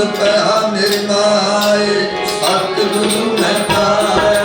ਆਨੰਦ ਪਿਆ ਮੇਰੇ ਮਾਏ ਸਤਿਗੁਰੂ ਮੈਂ ਪਾਇਆ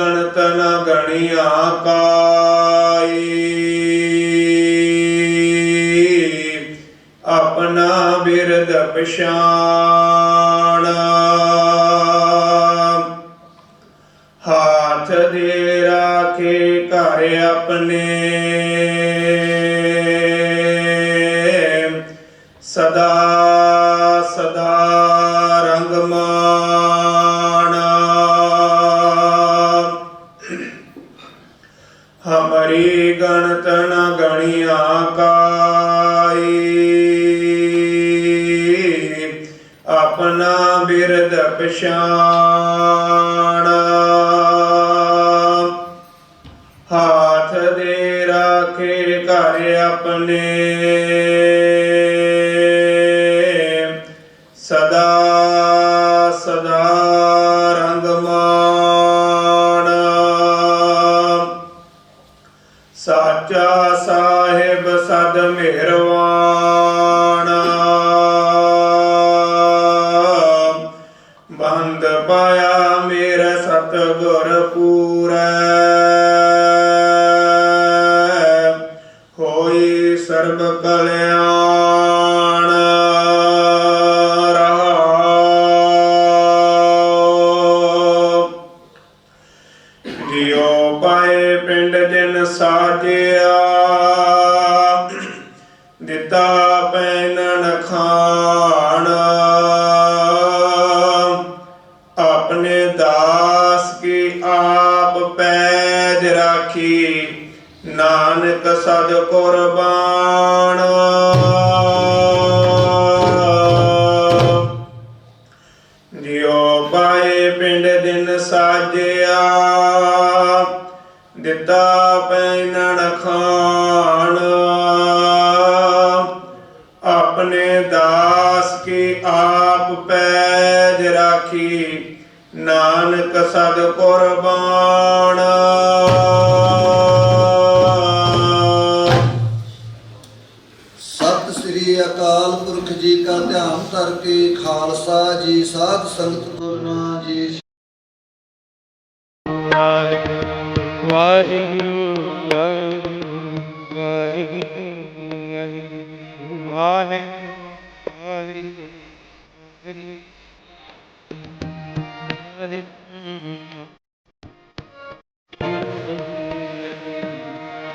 ਗਣਤ ਨ ਗਣੀ ਆਕਾਈ। ਆਪਣਾ ਬਿਰਦ ਪਛਾਣ। ਹਾਥ ਦੇ ਰਾਖੇ ਘਰ ਆਪਣੇ। ਸਦਾ ਸਦਾ ਪਛਾਣਾ। ਹਾਥ ਦੇ ਰਾਖੇ ਘਰ ਆਪਣੇ। ਸਦਾ ਸਦਾ ਰੰਗ ਮਾਣਾ। ਸਾਚਾ ਸਾਹਿਬ ਸਦ ਮਿਹਰਵਾਣਾ ਪੂਰੈ। ਹੋਈ ਸਰਬ ਕਲਿਆਣ ਰਹਾਉ ਜਿਉ ਪਾਏ ਪਿੰਡ ਜਨ ਸਾਜੇ ਆਪ ਪੈਜ ਰਾਖੀ, ਨਾਨਕ ਸਦ ਕੁਰਬਾਨ। ਜਿਉ ਪਾਏ ਪਿੰਡ ਦਿਨ ਸਾਜਿਆ, ਦਿੱਤਾ ਪੈਨਣ ਖਾਣ। ਆਪਣੇ ਦਾਸ ਕੀ ਆਪ ਪੈਜ ਰਾਖੀ ਨਾਨਕ ਸਦ ਕੁਰਬਾਨ। ਸਤਿ ਸ੍ਰੀ ਅਕਾਲ ਪੁਰਖ ਜੀ ਕਾ ਧਿਆਨ ਧਰ ਕੇ ਖਾਲਸਾ ਜੀ ਸਾਧ ਸੰਗਤ ਗੁਰਨਾ ਜੀ। ਵਾਹਿਗੁਰੂ ਵਾਹਿਗੁਰੂ ਵਾਹਿਗੁਰੂ